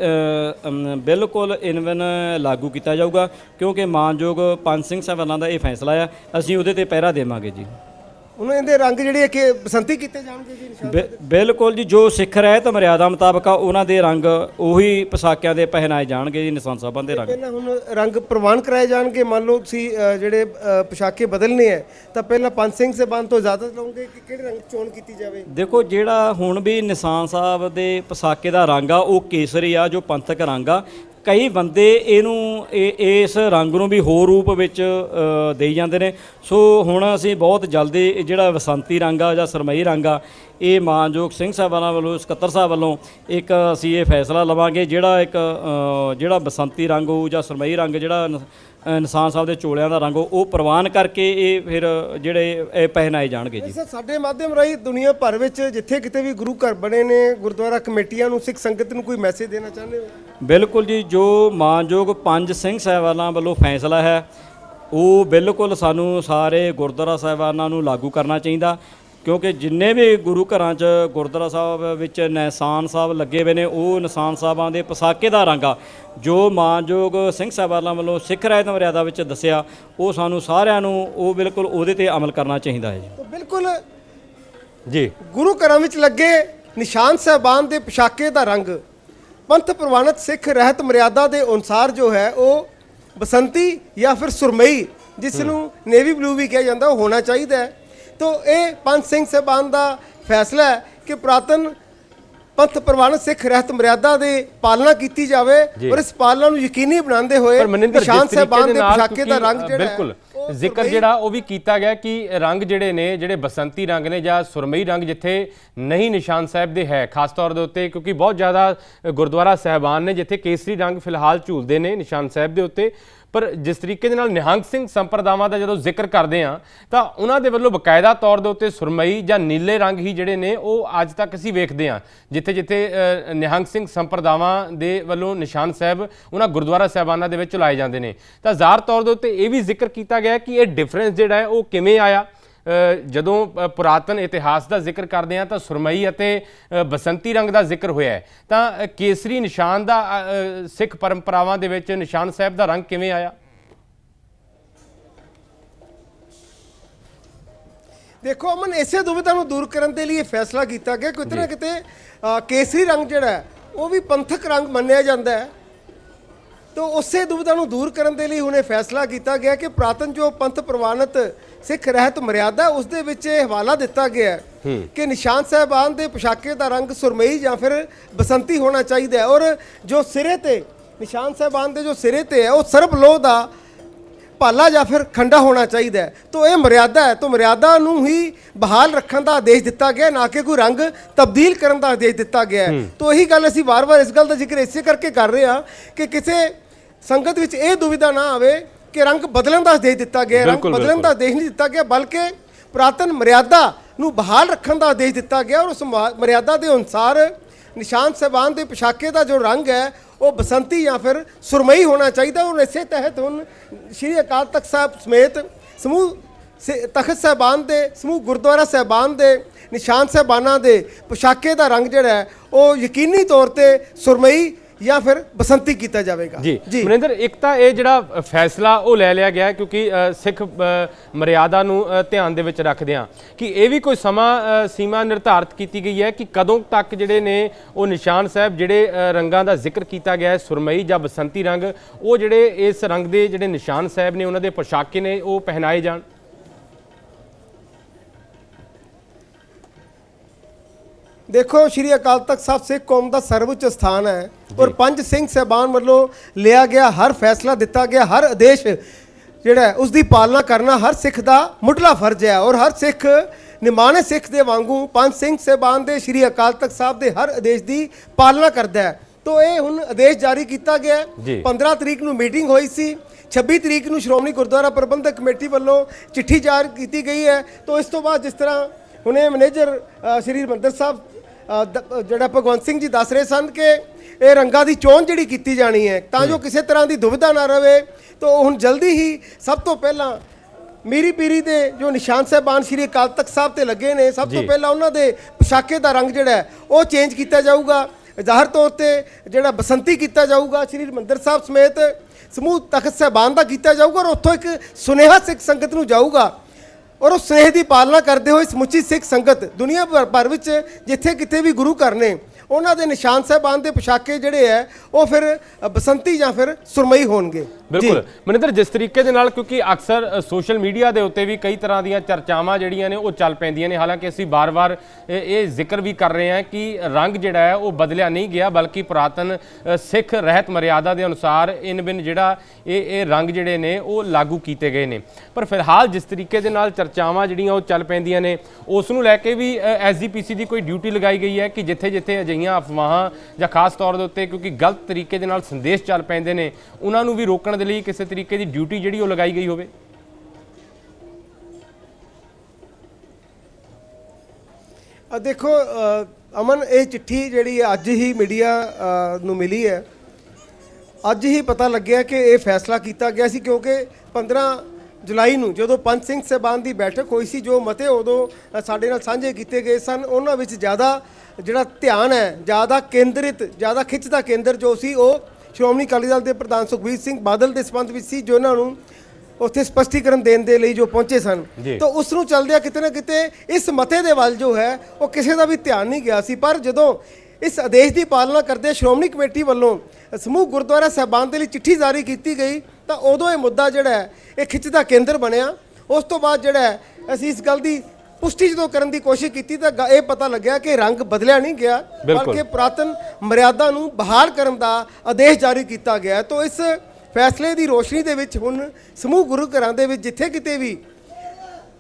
ਬਿਲਕੁਲ ਇਨਵਨ ਲਾਗੂ ਕੀਤਾ ਜਾਊਗਾ, ਕਿਉਂਕਿ ਮਾਨਯੋਗ ਪੰਜ ਸਿੰਘ ਸਾਹਿਬਾਨਾਂ ਦਾ ਇਹ ਫੈਸਲਾ ਆ, ਅਸੀਂ ਉਹਦੇ ਤੇ ਪਹਿਰਾ ਦੇਵਾਂਗੇ ਜੀ। ਉਹਨਾਂ ਇਹਦੇ ਰੰਗ ਜਿਹੜੇ ਕਿ ਬਸੰਤੀ ਕੀਤੇ ਜਾਣਗੇ ਜੀ ਨਿਸ਼ਾਨ ਬਿ- ਬਿਲਕੁਲ ਜੀ ਜੋ ਸਿੱਖ ਰਹਿਤ ਮਰਿਆਦਾ ਮੁਤਾਬਕ ਆ ਉਹਨਾਂ ਦੇ ਰੰਗ ਉਹੀ ਪੋਸ਼ਾਕਿਆਂ ਦੇ ਪਹਿਨਾਏ ਜਾਣਗੇ ਜੀ ਨਿਸ਼ਾਨ ਸਾਹਿਬਾਂ ਦੇ ਰੰਗ। ਪਹਿਲਾਂ ਹੁਣ ਰੰਗ ਪ੍ਰਵਾਨ ਕਰਾਏ ਜਾਣਗੇ ਮੰਨ ਲਓ ਤੁਸੀਂ ਅ, ਜਿਹੜੇ ਅ, ਪੋਸ਼ਾਕੇ ਬਦਲਨੇ ਹੈ ਤਾਂ ਪਹਿਲਾਂ ਪੰਜ ਸਿੰਘ ਸਾਹਿਬਾਨ ਤੋਂ ਜ਼ਿਆਦਾ ਲਓਗੇ ਕਿ ਕਿਹੜੇ ਰੰਗ ਚੋਣ ਕੀਤੀ ਜਾਵੇ? ਦੇਖੋ ਜਿਹੜਾ ਹੁਣ ਵੀ ਨਿਸ਼ਾਨ ਸਾਹਿਬ ਦੇ ਪੋਸ਼ਾਕੇ ਦਾ ਰੰਗ ਆ ਉਹ ਕੇਸਰੀ ਆ ਜੋ ਪੰਥਕ ਰੰਗ ਆ ਕਈ ਬੰਦੇ ਇਹਨੂੰ ਇਹ- ਇਸ ਰੰਗ ਨੂੰ ਵੀ ਹੋਰ ਰੂਪ ਵਿੱਚ ਦੇਈ ਜਾਂਦੇ ਨੇ। ਸੋ ਹੁਣ ਅਸੀਂ ਬਹੁਤ ਜਲਦੀ ਜਿਹੜਾ ਵਸੰਤੀ ਰੰਗ ਆ ਜਾਂ ਸਰਮਈ ਰੰਗ ਆ ਇਹ ਮਾਨਯੋਗ ਸਿੰਘ ਸਾਹਿਬਾਨਾਂ ਵੱਲੋਂ ਸਕੱਤਰ ਸਾਹਿਬ ਵੱਲੋਂ ਇੱਕ ਅਸੀਂ ਇਹ ਫੈਸਲਾ ਲਵਾਂਗੇ ਜਿਹੜਾ ਇੱਕ ਜਿਹੜਾ ਬਸੰਤੀ ਰੰਗ ਹੋਊ ਜਾਂ ਸਰਮਈ ਰੰਗ ਜਿਹੜਾ ਨ- ਅ, ਸਾਹਿਬ ਦੇ ਚੋਲਿਆਂ ਦਾ ਰੰਗ ਹੋਊ, ਉਹ ਪ੍ਰਵਾਨ ਕਰਕੇ ਇਹ ਫਿਰ ਜਿਹੜੇ ਇਹ ਪਹਿਨਾਏ ਜਾਣਗੇ ਜੀ। ਸਾਡੇ ਮਾਧਿਅਮ ਰਾਹੀਂ ਦੁਨੀਆ ਭਰ ਵਿੱਚ ਜਿੱਥੇ ਕਿਤੇ ਵੀ ਗੁਰੂ ਘਰ ਬਣੇ ਨੇ ਗੁਰਦੁਆਰਾ ਕਮੇਟੀਆਂ ਨੂੰ ਸਿੱਖ ਸੰਗਤ ਨੂੰ ਕੋਈ ਮੈਸੇਜ ਦੇਣਾ ਚਾਹੁੰਦੇ ਹੋ? ਬਿਲਕੁਲ ਜੀ ਜੋ ਮਾਨਯੋਗ ਪੰਜ ਸਿੰਘ ਸਾਹਿਬਾਨਾਂ ਵੱਲੋਂ ਫੈਸਲਾ ਹੈ ਉਹ ਬਿਲਕੁਲ ਸਾਨੂੰ ਸਾਰੇ ਗੁਰਦੁਆਰਾ ਸਾਹਿਬਾਨਾਂ ਨੂੰ ਲਾਗੂ ਕਰਨਾ ਚਾਹੀਦਾ ਕਿਉਂਕਿ ਜਿੰਨੇ ਵੀ ਗੁਰੂ ਘਰਾਂ 'ਚ ਗੁਰਦੁਆਰਾ ਸਾਹਿਬ ਵਿੱਚ ਨਿਸ਼ਾਨ ਸਾਹਿਬ ਲੱਗੇ ਹੋਏ ਨੇ ਉਹ ਨਿਸ਼ਾਨ ਸਾਹਿਬਾਂ ਦੇ ਪੋਸ਼ਾਕੇ ਦਾ ਰੰਗ ਆ। ਜੋ ਮਾਨਯੋਗ ਸਿੰਘ ਸਾਹਿਬਾਨਾਂ ਵੱਲੋਂ ਸਿੱਖ ਰਹਿਤ ਮਰਿਆਦਾ ਵਿੱਚ ਦੱਸਿਆ ਉਹ ਸਾਨੂੰ ਸਾਰਿਆਂ ਨੂੰ ਉਹ ਬਿਲਕੁਲ ਉਹਦੇ ਤੇ ਅਮਲ ਕਰਨਾ ਚਾਹੀਦਾ ਹੈ ਜੀ। ਬਿਲਕੁਲ ਜੀ। ਗੁਰੂ ਘਰਾਂ ਵਿੱਚ ਲੱਗੇ ਨਿਸ਼ਾਨ ਸਾਹਿਬਾਨ ਦੇ ਪੋਸ਼ਾਕੇ ਦਾ ਰੰਗ ਪੰਥ ਪ੍ਰਵਾਨਿਤ ਸਿੱਖ ਰਹਿਤ ਮਰਿਆਦਾ ਦੇ ਅਨੁਸਾਰ ਜੋ ਹੈ ਉਹ ਬਸੰਤੀ ਜਾਂ ਫਿਰ ਸੁਰਮਈ ਜਿਸ ਨੂੰ ਨੇਵੀ ਬਲੂ ਵੀ ਕਿਹਾ ਜਾਂਦਾ ਉਹ ਹੋਣਾ ਚਾਹੀਦਾ ਹੈ। ਤੋ ਇਹ ਪੰਜ ਸਿੰਘ ਸਾਹਿਬਾਨ ਦਾ ਫੈਸਲਾ ਹੈ ਕਿ ਪ੍ਰਾਤਨ ਪੰਥ ਪ੍ਰਵਾਨਿਤ ਸਿੱਖ ਰਹਿਤ ਮਰਿਆਦਾ ਦੇ ਪਾਲਣਾ ਕੀਤੀ ਜਾਵੇ। ਔਰ ਇਸ ਪਾਲਣਾ ਨੂੰ ਯਕੀਨੀ ਬਣਾਉਂਦੇ ਹੋਏ ਨਿਸ਼ਾਨ ਸਾਹਿਬਾਨ ਦੇ ਪੋਸ਼ਾਕੇ ਦਾ ਰੰਗ ਜਿਹੜਾ ਹੈ, ਬਿਲਕੁਲ ਜ਼ਿਕਰ ਜਿਹੜਾ ਉਹ ਵੀ ਕੀਤਾ ਗਿਆ ਕਿ ਰੰਗ ਜਿਹੜੇ ਨੇ ਜਿਹੜੇ ਬਸੰਤੀ ਰੰਗ ਨੇ ਜਾਂ ਸੁਰਮਈ ਰੰਗ ਜਿੱਥੇ ਨਹੀਂ ਨਿਸ਼ਾਨ ਸਾਹਿਬ ਦੇ ਹੈ ਖਾਸ ਤੌਰ ਦੇ ਉੱਤੇ ਕਿਉਂਕਿ ਬਹੁਤ ਜ਼ਿਆਦਾ ਗੁਰਦੁਆਰਾ ਸਾਹਿਬਾਨ ਨੇ ਜਿੱਥੇ ਕੇਸਰੀ ਰੰਗ ਫਿਲਹਾਲ ਝੂਲਦੇ ਨੇ ਨਿਸ਼ਾਨ ਸਾਹਿਬ ਦੇ ਉੱਤੇ। ਪਰ ਜਿਸ ਤਰੀਕੇ ਦੇ ਨਾਲ ਨਿਹੰਗ ਸਿੰਘ ਸੰਪਰਦਾਵਾਂ ਦਾ ਜਦੋਂ ਜ਼ਿਕਰ ਕਰਦੇ ਆ ਤਾਂ ਉਹਨਾਂ ਦੇ ਵੱਲੋਂ ਬਕਾਇਦਾ ਤੌਰ ਦੇ ਉੱਤੇ ਸੁਰਮਈ ਜਾਂ ਨੀਲੇ ਰੰਗ ਹੀ ਜਿਹੜੇ ਨੇ ਉਹ ਅੱਜ ਤੱਕ ਅਸੀਂ ਵੇਖਦੇ ਆ ਜਿੱਥੇ ਜਿੱਥੇ ਨਿਹੰਗ ਸਿੰਘ ਸੰਪਰਦਾਵਾਂ ਦੇ ਵੱਲੋਂ ਨਿਸ਼ਾਨ ਸਾਹਿਬ ਉਹਨਾਂ ਗੁਰਦੁਆਰਾ ਸਾਹਿਬਾਨਾਂ ਦੇ ਵਿੱਚ ਲਾਏ ਜਾਂਦੇ ਨੇ। ਤਾਂ ਜ਼ਾਹਰ ਤੌਰ ਦੇ ਉੱਤੇ ਇਹ ਵੀ ਜ਼ਿਕਰ ਕੀਤਾ ਗਿਆ ਕਿ ਇਹ ਡਿਫਰੈਂਸ ਜਿਹੜਾ ਹੈ ਉਹ ਕਿਵੇਂ ਆਇਆ? ਜਦੋਂ ਪੁਰਾਤਨ ਇਤਿਹਾਸ ਦਾ ਜ਼ਿਕਰ ਕਰਦੇ ਆ ਤਾਂ ਸੁਰਮਈ ਅਤੇ ਬਸੰਤੀ ਰੰਗ ਦਾ ਜ਼ਿਕਰ ਹੋਇਆ ਹੈ। ਤਾਂ ਕੇਸਰੀ ਨਿਸ਼ਾਨ ਦਾ ਸਿੱਖ ਪਰੰਪਰਾਵਾਂ ਦੇ ਵਿੱਚ ਨਿਸ਼ਾਨ ਸਾਹਿਬ ਦਾ ਰੰਗ ਕਿਵੇਂ ਆਇਆ? ਦੇਖੋ ਅਮਨ ਇਸੇ ਦੁਵਿਧਾ ਨੂੰ ਦੂਰ ਕਰਨ ਦੇ ਲਈ ਇਹ ਫੈਸਲਾ ਕੀਤਾ ਗਿਆ ਕਿ ਕਿਤੇ ਨਾ ਕਿਤੇ ਕੇਸਰੀ ਰੰਗ ਜਿਹੜਾ ਉਹ ਵੀ ਪੰਥਕ ਰੰਗ ਮੰਨਿਆ ਜਾਂਦਾ ਹੈ। ਤੋ ਉਸੇ ਦੁਵਿਧਾ ਨੂੰ ਦੂਰ ਕਰਨ ਦੇ ਲਈ ਹੁਣ ਇਹ ਫੈਸਲਾ ਕੀਤਾ ਗਿਆ ਕਿ ਪ੍ਰਾਤਨ ਜੋ ਪੰਥ ਪ੍ਰਵਾਨਿਤ ਸਿੱਖ ਰਹਿਤ ਮਰਿਆਦਾ ਉਸ ਦੇ ਵਿੱਚ ਇਹ ਹਵਾਲਾ ਦਿੱਤਾ ਗਿਆ ਹੈ ਕਿ ਨਿਸ਼ਾਨ ਸਾਹਿਬਾਨ ਦੇ ਪੋਸ਼ਾਕੇ ਦਾ ਰੰਗ ਸੁਰਮਈ ਜਾਂ ਫਿਰ ਬਸੰਤੀ ਹੋਣਾ ਚਾਹੀਦਾ ਹੈ ਔਰ ਜੋ ਸਿਰੇ ਤੇ ਨਿਸ਼ਾਨ ਸਾਹਿਬਾਨ ਦੇ ਜੋ ਸਿਰੇ ਤੇ ਹੈ ਉਹ ਸਰਬ ਲੋਹ ਦਾ ਭਾਲਾ ਜਾਂ ਫਿਰ ਖੰਡਾ ਹੋਣਾ ਚਾਹੀਦਾ ਹੈ। ਤੋ ਇਹ ਮਰਿਆਦਾ ਹੈ ਤੋ ਮਰਿਆਦਾ ਨੂੰ ਹੀ ਬਹਾਲ ਰੱਖਣ ਦਾ ਆਦੇਸ਼ ਦਿੱਤਾ ਗਿਆ ਨਾ ਕਿ ਕੋਈ ਰੰਗ ਤਬਦੀਲ ਕਰਨ ਦਾ ਆਦੇਸ਼ ਦਿੱਤਾ ਗਿਆ ਹੈ। ਤੋ ਇਹੀ ਗੱਲ ਅਸੀਂ ਵਾਰ-ਵਾਰ ਇਸ ਗੱਲ ਦਾ ਜ਼ਿਕਰ ਇਸੇ ਕਰਕੇ ਕਰ ਰਹੇ ਹਾਂ ਕਿ ਕਿਸੇ ਸੰਗਤ ਵਿੱਚ ਇਹ ਦੁਵਿਧਾ ਨਾ ਆਵੇ ਕਿ ਰੰਗ ਬਦਲਣ ਦਾ ਆਦੇਸ਼ ਦਿੱਤਾ ਗਿਆ। ਰੰਗ ਬਦਲਣ ਦਾ ਆਦੇਸ਼ ਨਹੀਂ ਦਿੱਤਾ ਗਿਆ ਬਲਕਿ ਪ੍ਰਾਤਨ ਮਰਿਆਦਾ ਨੂੰ ਬਹਾਲ ਰੱਖਣ ਦਾ ਆਦੇਸ਼ ਦਿੱਤਾ ਗਿਆ ਔਰ ਉਸ ਮਰਿਆਦਾ ਦੇ ਅਨੁਸਾਰ ਨਿਸ਼ਾਨ ਸਾਹਿਬਾਨ ਦੇ ਪੋਸ਼ਾਕੇ ਦਾ ਜੋ ਰੰਗ ਹੈ ਉਹ ਬਸੰਤੀ ਜਾਂ ਫਿਰ ਸੁਰਮਈ ਹੋਣਾ ਚਾਹੀਦਾ ਔਰ ਇਸੇ ਤਹਿਤ ਹੁਣ ਸ਼੍ਰੀ ਅਕਾਲ ਤਖਤ ਸਾਹਿਬ ਸਮੇਤ ਸਮੂਹ ਤਖਤ ਸਾਹਿਬਾਨ ਦੇ ਸਮੂਹ ਗੁਰਦੁਆਰਾ ਸਾਹਿਬਾਨ ਦੇ ਨਿਸ਼ਾਨ ਸਾਹਿਬਾਨਾਂ ਦੇ ਪੋਸ਼ਾਕੇ ਦਾ ਰੰਗ ਜਿਹੜਾ ਹੈ ਉਹ ਯਕੀਨੀ ਤੌਰ ਤੇ ਸੁਰਮਈ ਜਾਂ ਫਿਰ ਬਸੰਤੀ ਕੀਤਾ ਜਾਵੇਗਾ। ਜੀ। ਮਨਿੰਦਰ ਇੱਕ ਤਾਂ ਇਹ ਜਿਹੜਾ ਫੈਸਲਾ ਉਹ ਲੈ ਲਿਆ ਗਿਆ ਕਿਉਂਕਿ ਸਿੱਖ ਮਰਿਆਦਾ ਨੂੰ ਧਿਆਨ ਦੇ ਵਿੱਚ ਰੱਖਦੇ ਆ ਕਿ ਇਹ ਵੀ ਕੋਈ ਸਮਾਂ ਸੀਮਾ ਨਿਰਧਾਰਿਤ ਕੀਤੀ ਗਈ ਹੈ ਕਿ ਕਦੋਂ ਤੱਕ ਜਿਹੜੇ ਨੇ ਉਹ ਨਿਸ਼ਾਨ ਸਾਹਿਬ ਜਿਹੜੇ ਰੰਗਾਂ ਦਾ ਜ਼ਿਕਰ ਕੀਤਾ ਗਿਆ ਹੈ ਸੁਰਮਈ ਜਾਂ ਬਸੰਤੀ ਰੰਗ ਉਹ ਜਿਹੜੇ ਇਸ ਰੰਗ ਦੇ ਜਿਹੜੇ ਨਿਸ਼ਾਨ ਸਾਹਿਬ ਨੇ ਉਹਨਾਂ ਦੇ ਪੋਸ਼ਾਕੇ ਨੇ ਉਹ ਪਹਿਨਾਏ ਜਾਣ। ਦੇਖੋ ਸ਼੍ਰੀ ਅਕਾਲ ਤਖਤ ਸਾਹਿਬ ਸਿੱਖ ਕੌਮ ਦਾ ਸਰਵਉੱਚ ਸਥਾਨ ਹੈ ਔਰ ਪੰਜ ਸਿੰਘ ਸਹਿਬਾਨ ਵੱਲੋਂ ਲਿਆ ਗਿਆ ਹਰ ਫੈਸਲਾ ਦਿੱਤਾ ਗਿਆ ਹਰ ਆਦੇਸ਼ ਜਿਹੜਾ ਉਸ ਦੀ ਪਾਲਣਾ ਕਰਨਾ ਹਰ ਸਿੱਖ ਦਾ ਮੁੱਢਲਾ ਫਰਜ਼ ਹੈ ਔਰ ਹਰ ਸਿੱਖ ਨਿਮਾਣੇ ਸਿੱਖ ਦੇ ਵਾਂਗੂ ਪੰਜ ਸਿੰਘ ਸਹਿਬਾਨ ਦੇ ਸ਼੍ਰੀ ਅਕਾਲ ਤਖਤ ਸਾਹਿਬ ਦੇ ਹਰ ਆਦੇਸ਼ ਦੀ ਪਾਲਣਾ ਕਰਦਾ ਹੈ ਤੋ ਇਹ ਹੁਣ ਆਦੇਸ਼ ਜਾਰੀ ਕੀਤਾ ਗਿਆ ਹੈ। ਜੀ। 15 ਤਰੀਕ ਨੂੰ ਮੀਟਿੰਗ ਹੋਈ ਸੀ 26 ਤਰੀਕ ਨੂੰ ਸ਼੍ਰੋਮਣੀ ਗੁਰਦੁਆਰਾ ਪ੍ਰਬੰਧਕ ਕਮੇਟੀ ਵੱਲੋਂ ਚਿੱਠੀ ਜਾਰੀ ਕੀਤੀ ਗਈ ਹੈ ਤੋਂ ਇਸ ਤੋਂ ਬਾਅਦ ਜਿਸ ਤਰ੍ਹਾਂ ਹੁਣੇ ਮੈਨੇਜਰ ਸ਼੍ਰੀ ਹਰਿਮੰਦਰ ਸਾਹਿਬ ਜਿਹੜਾ ਭਗਵੰਤ ਸਿੰਘ ਜੀ ਦੱਸ ਰਹੇ ਸਨ ਕਿ ਇਹ ਰੰਗਾਂ ਦੀ ਚੋਣ ਜਿਹੜੀ ਕੀਤੀ ਜਾਣੀ ਹੈ ਤਾਂ ਜੋ ਕਿਸੇ ਤਰ੍ਹਾਂ ਦੀ ਦੁਵਿਧਾ ਨਾ ਰਵੇ ਤਾਂ ਹੁਣ ਜਲਦੀ ਹੀ ਸਭ ਤੋਂ ਪਹਿਲਾਂ ਮੀਰੀ ਪੀਰੀ ਦੇ ਜੋ ਨਿਸ਼ਾਨ ਸਾਹਿਬਾਨ ਸ਼੍ਰੀ ਅਕਾਲ ਤਖਤ ਸਾਹਿਬ ਤੇ ਲੱਗੇ ਨੇ ਸਭ ਤੋਂ। ਪਹਿਲਾਂ ਉਹਨਾਂ ਦੇ ਪੋਸ਼ਾਕੇ ਦਾ ਰੰਗ ਜਿਹੜਾ ਉਹ ਚੇਂਜ ਕੀਤਾ ਜਾਊਗਾ। ਜ਼ਾਹਰ ਤੌਰ ਤੇ ਜਿਹੜਾ ਬਸੰਤੀ ਕੀਤਾ ਜਾਊਗਾ ਸ਼੍ਰੀ ਹਰਿਮੰਦਰ ਸਾਹਿਬ ਸਮੇਤ ਸਮੂਹ ਤਖਤ ਸਾਹਿਬਾਨ ਦਾ ਕੀਤਾ ਜਾਊਗਾ ਔਰ ਉੱਥੋਂ ਇੱਕ ਸੁਨੇਹਾ ਸਿੱਖ ਸੰਗਤ ਨੂੰ ਜਾਊਗਾ। ਔਰ ਉਸ ਸਨੇਹ ਦੀ ਪਾਲਣਾ ਕਰਦੇ ਹੋਏ ਸਮੁੱਚੀ ਸਿੱਖ ਸੰਗਤ ਦੁਨੀਆ ਭਰ- ਭਰ ਵਿੱਚ ਜਿੱਥੇ ਕਿਤੇ ਵੀ ਗੁਰੂ ਘਰ ਨੇ ਉਹਨਾਂ ਦੇ ਨਿਸ਼ਾਨ ਸਾਹਿਬਾਨ ਦੇ ਪੋਸ਼ਾਕੇ ਜਿਹੜੇ ਹੈ ਉਹ ਫਿਰ ਬਸੰਤੀ ਜਾਂ ਫਿਰ ਸੁਰਮਈ ਹੋਣਗੇ। ਬਿਲਕੁਲ। ਮਨਿੰਦਰ ਜਿਸ ਤਰੀਕੇ ਦੇ ਨਾਲ ਕਿਉਂਕਿ ਅਕਸਰ ਸੋਸ਼ਲ ਮੀਡੀਆ ਦੇ ਉੱਤੇ ਵੀ ਕਈ ਤਰ੍ਹਾਂ ਦੀਆਂ ਚਰਚਾਵਾਂ ਜਿਹੜੀਆਂ ਨੇ ਉਹ ਚੱਲ ਪੈਂਦੀਆਂ ਨੇ। ਹਾਲਾਂਕਿ ਅਸੀਂ ਬਾਰ-ਬਾਰ ਇਹ ਇਹ ਜ਼ਿਕਰ ਵੀ ਕਰ ਰਹੇ ਹਾਂ ਕਿ ਰੰਗ ਜਿਹੜਾ ਹੈ ਉਹ ਬਦਲਿਆ ਨਹੀਂ ਗਿਆ ਬਲਕਿ ਪੁਰਾਤਨ ਸਿੱਖ ਰਹਿਤ ਮਰਿਆਦਾ ਦੇ ਅਨੁਸਾਰ ਇਨ ਬਿਨ ਜਿਹੜਾ ਇਹ ਇਹ ਰੰਗ ਜਿਹੜੇ ਨੇ ਉਹ ਲਾਗੂ ਕੀਤੇ ਗਏ ਨੇ। ਪਰ ਫਿਲਹਾਲ ਜਿਸ ਤਰੀਕੇ ਦੇ ਨਾਲ ਚਰਚਾਵਾਂ ਜਿਹੜੀਆਂ ਉਹ ਚੱਲ ਪੈਂਦੀਆਂ ਨੇ ਉਸ ਨੂੰ ਲੈ ਕੇ ਵੀ ਐਸਜੀਪੀਸੀ ਦੀ ਕੋਈ ਡਿਊਟੀ ਲਗਾਈ ਗਈ ਹੈ ਕਿ ਜਿੱਥੇ-ਜਿੱਥੇ ਅਜਿਹੀਆਂ ਅਫਵਾਹਾਂ ਜਾਂ ਖਾਸ ਤੌਰ ਦੇ ਉੱਤੇ ਕਿਉਂਕਿ ਗਲਤ ਤਰੀਕੇ ਦੇ ਨਾਲ ਸੰਦੇਸ਼ ਚੱਲ ਪੈਂਦੇ ਨੇ, ਉਹਨਾਂ ਨੂੰ ਵੀ ਰੋਕਣ ਦੇ ਲਈ ਕਿਸੇ ਤਰੀਕੇ ਦੀ ਡਿਊਟੀ ਜਿਹੜੀ ਉਹ ਲਗਾਈ ਗਈ ਹੋਵੇ। ਦੇਖੋ ਅਮਨ, ਇਹ ਚਿੱਠੀ ਜਿਹੜੀ ਅੱਜ ਹੀ ਮੀਡੀਆ ਨੂੰ ਮਿਲੀ ਹੈ। ਅੱਜ ਹੀ ਪਤਾ ਲੱਗਿਆ ਕਿ ਇਹ ਫੈਸਲਾ ਕੀਤਾ ਗਿਆ ਸੀ ਕਿਉਂਕਿ 15 ਜੁਲਾਈ ਨੂੰ ਜਦੋਂ ਪੰਜ ਸਿੰਘ ਸਹਿਬਾਨ ਦੀ ਬੈਠਕ ਹੋਈ ਸੀ ਜੋ ਮਤੇ ਉਦੋਂ ਸਾਡੇ ਨਾਲ ਸਾਂਝੇ ਕੀਤੇ ਗਏ ਸਨ ਉਹਨਾਂ ਵਿੱਚ ਜ਼ਿਆਦਾ ਜਿਹੜਾ ਧਿਆਨ ਹੈ ਜ਼ਿਆਦਾ ਕੇਂਦਰਿਤ ਜ਼ਿਆਦਾ ਖਿੱਚ ਦਾ ਕੇਂਦਰ ਜੋ ਸੀ ਉਹ ਸ਼੍ਰੋਮਣੀ ਅਕਾਲੀ ਦਲ ਦੇ ਪ੍ਰਧਾਨ ਸੁਖਬੀਰ ਸਿੰਘ ਬਾਦਲ ਦੇ ਸੰਬੰਧ ਵਿੱਚ ਸੀ ਜੋ ਉਹਨਾਂ ਨੂੰ ਉੱਥੇ ਸਪਸ਼ਟੀਕਰਨ ਦੇਣ ਦੇ ਲਈ ਜੋ ਪਹੁੰਚੇ ਸਨ। ਤਾਂ ਉਸ ਨੂੰ ਚੱਲਦਿਆਂ ਕਿਤੇ ਨਾ ਕਿਤੇ ਇਸ ਮਤੇ ਦੇ ਵੱਲ ਜੋ ਹੈ ਉਹ ਕਿਸੇ ਦਾ ਵੀ ਧਿਆਨ ਨਹੀਂ ਗਿਆ ਸੀ ਪਰ ਜਦੋਂ ਇਸ ਆਦੇਸ਼ ਦੀ ਪਾਲਣਾ ਕਰਦੇ ਸ਼੍ਰੋਮਣੀ ਕਮੇਟੀ ਵੱਲੋਂ ਸਮੂਹ ਗੁਰਦੁਆਰਾ ਸਾਹਿਬਾਨ ਦੇ ਲਈ ਚਿੱਠੀ ਜਾਰੀ ਕੀਤੀ ਗਈ ਤਾਂ ਉਦੋਂ ਇਹ ਮੁੱਦਾ ਜਿਹੜਾ ਹੈ ਇਹ ਖਿੱਚ ਦਾ ਕੇਂਦਰ ਬਣਿਆ ਉਸ ਤੋਂ ਬਾਅਦ ਜਿਹੜਾ ਅਸੀਂ ਇਸ ਗੱਲ ਦੀ ਪੁਸ਼ਟੀ ਜਦੋਂ ਕਰਨ ਦੀ ਕੋਸ਼ਿਸ਼ ਕੀਤੀ ਤਾਂ ਇਹ ਪਤਾ ਲੱਗਿਆ ਕਿ ਰੰਗ ਬਦਲਿਆ ਨਹੀਂ ਗਿਆ। ਬਲਕਿ ਪੁਰਾਤਨ ਮਰਿਆਦਾ ਨੂੰ ਬਹਾਲ ਕਰਨ ਦਾ ਆਦੇਸ਼ ਜਾਰੀ ਕੀਤਾ ਗਿਆ। ਤਾਂ ਇਸ ਫੈਸਲੇ ਦੀ ਰੋਸ਼ਨੀ ਦੇ ਵਿੱਚ ਹੁਣ ਸਮੂਹ ਗੁਰੂ ਘਰਾਂ ਦੇ ਵਿੱਚ ਜਿੱਥੇ ਕਿਤੇ ਵੀ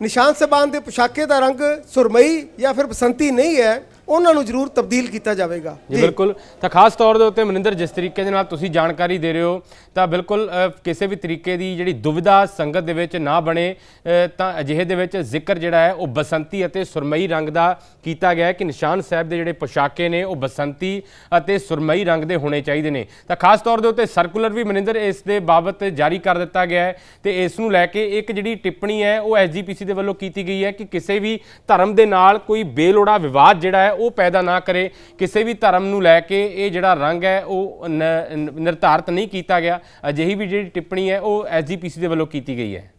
ਨਿਸ਼ਾਨ ਸਾਹਿਬਾਨ ਦੇ ਪੁਸ਼ਾਕੇ ਦਾ ਰੰਗ ਸੁਰਮਈ ਜਾਂ ਫਿਰ ਬਸੰਤੀ ਨਹੀਂ ਹੈ ਉਹਨਾਂ ਨੂੰ ਜ਼ਰੂਰ ਤਬਦੀਲ ਕੀਤਾ ਜਾਵੇਗਾ। ਜੀ ਬਿਲਕੁਲ। ਤਾਂ ਖਾਸ ਤੌਰ ਦੇ ਉੱਤੇ ਮਨਿੰਦਰ ਜਿਸ ਤਰੀਕੇ ਦੇ ਨਾਲ ਤੁਸੀਂ ਜਾਣਕਾਰੀ ਦੇ ਰਹੇ ਹੋ ਤਾਂ ਬਿਲਕੁਲ ਕਿਸੇ ਵੀ ਤਰੀਕੇ ਦੀ ਜਿਹੜੀ ਦੁਵਿਧਾ ਸੰਗਤ ਦੇ ਵਿੱਚ ਨਾ ਬਣੇ ਤਾਂ ਅਜਿਹੇ ਦੇ ਵਿੱਚ ਜ਼ਿਕਰ ਜਿਹੜਾ ਹੈ ਉਹ ਬਸੰਤੀ ਅਤੇ ਸੁਰਮਈ ਰੰਗ ਦਾ ਕੀਤਾ ਗਿਆ ਹੈ ਕਿ ਨਿਸ਼ਾਨ ਸਾਹਿਬ ਦੇ ਜਿਹੜੇ ਪੁਸ਼ਾਕੇ ਨੇ ਉਹ ਬਸੰਤੀ ਅਤੇ ਸੁਰਮਈ ਰੰਗ ਦੇ ਹੋਣੇ ਚਾਹੀਦੇ ਨੇ। ਤਾਂ ਖਾਸ ਤੌਰ ਦੇ ਉੱਤੇ ਸਰਕੂਲਰ ਵੀ ਮਨਿੰਦਰ ਇਸ ਦੇ ਬਾਬਤ ਜਾਰੀ ਕਰ ਦਿੱਤਾ ਗਿਆ ਹੈ ਤੇ ਇਸ ਨੂੰ ਲੈ ਕੇ ਇੱਕ ਜਿਹੜੀ ਟਿੱਪਣੀ ਹੈ ਉਹ ਐਸਜੀਪੀਸੀ ਦੇ ਵੱਲੋਂ ਕੀਤੀ ਗਈ ਹੈ ਕਿ ਕਿਸੇ ਵੀ ਧਰਮ ਦੇ ਨਾਲ ਕੋਈ ਬੇਲੋੜਾ ਵਿਵਾਦ ਜਿਹੜਾ ਹੈ ਉਹ ਪੈਦਾ ਨਾ ਕਰੇ, ਕਿਸੇ ਵੀ ਧਰਮ ਨੂੰ ਲੈ ਕੇ ਇਹ ਜਿਹੜਾ ਰੰਗ ਹੈ, ਉਹ ਨ- ਨਿਰਧਾਰਤ ਨਹੀਂ ਕੀਤਾ ਗਿਆ। ਅਜਿਹੀ ਵੀ ਜਿਹੜੀ ਟਿੱਪਣੀ ਹੈ, ਉਹ ਐਸਜੀਪੀਸੀ ਦੇ ਵੱਲੋਂ ਕੀਤੀ ਗਈ ਹੈ।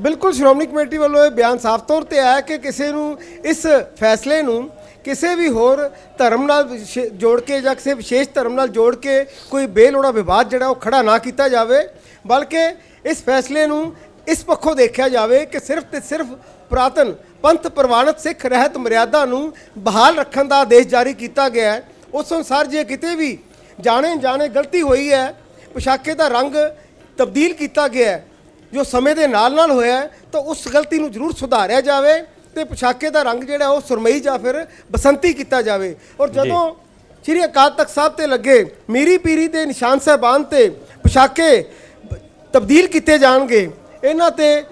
ਬਿਲਕੁਲ, ਸ਼੍ਰੋਮਣੀ ਕਮੇਟੀ ਵੱਲੋਂ ਇਹ ਬਿਆਨ ਸਾਫ਼ ਤੌਰ ਤੇ ਆਇਆ ਕਿ ਕਿਸੇ ਨੂੰ ਇਸ ਫੈਸਲੇ ਨੂੰ ਕਿਸੇ ਵੀ ਹੋਰ ਧਰਮ ਨਾਲ ਜੋੜ ਕੇ ਜਾਂ ਕਿਸੇ ਵਿਸ਼ੇਸ਼ ਧਰਮ ਨਾਲ ਜੋੜ ਕੇ ਕੋਈ ਬੇਲੋੜਾ ਵਿਵਾਦ ਜਿਹੜਾ ਉਹ ਖੜਾ ਨਾ ਕੀਤਾ ਜਾਵੇ, ਬਲਕਿ ਇਸ ਫੈਸਲੇ ਨੂੰ ਇਸ ਪੱਖੋਂ ਦੇਖਿਆ ਜਾਵੇ ਕਿ ਸਿਰਫ ਤੇ ਸਿਰਫ ਪੁਰਾਤਨ ਪੰਥ ਪ੍ਰਵਾਨਿਤ ਸਿੱਖ ਰਹਿਤ ਮਰਿਆਦਾ ਨੂੰ ਬਹਾਲ ਰੱਖਣ ਦਾ ਆਦੇਸ਼ ਜਾਰੀ ਕੀਤਾ ਗਿਆ ਹੈ। ਉਸ ਅਨੁਸਾਰ ਜੇ ਕਿਤੇ ਵੀ ਜਾਣੇ ਜਾਣੇ ਗਲਤੀ ਹੋਈ ਹੈ ਪੁਸ਼ਾਕੇ ਦਾ ਰੰਗ ਤਬਦੀਲ ਕੀਤਾ ਗਿਆ ਹੈ ਜੋ ਸਮੇਂ ਦੇ ਨਾਲ ਨਾਲ ਹੋਇਆ ਤਾਂ ਉਸ ਗਲਤੀ ਨੂੰ ਜ਼ਰੂਰ ਸੁਧਾਰਿਆ ਜਾਵੇ ਤੇ ਪੁਸ਼ਾਕੇ ਦਾ ਰੰਗ ਜਿਹੜਾ ਉਹ ਸੁਰਮਈ ਜਾਂ ਫਿਰ ਬਸੰਤੀ ਕੀਤਾ ਜਾਵੇ। ਔਰ ਜਦੋਂ ਸ੍ਰੀ ਅਕਾਲ ਤਖਤ ਸਾਹਿਬ ਤੇ ਲੱਗੇ ਮੀਰੀ ਪੀਰੀ ਦੇ ਨਿਸ਼ਾਨ ਸਾਹਿਬਾਨ ਤੇ ਪੁਸ਼ਾਕੇ ਤਬਦੀਲ ਕੀਤੇ ਜਾਣਗੇ ਇਹਨਾਂ ਤੇ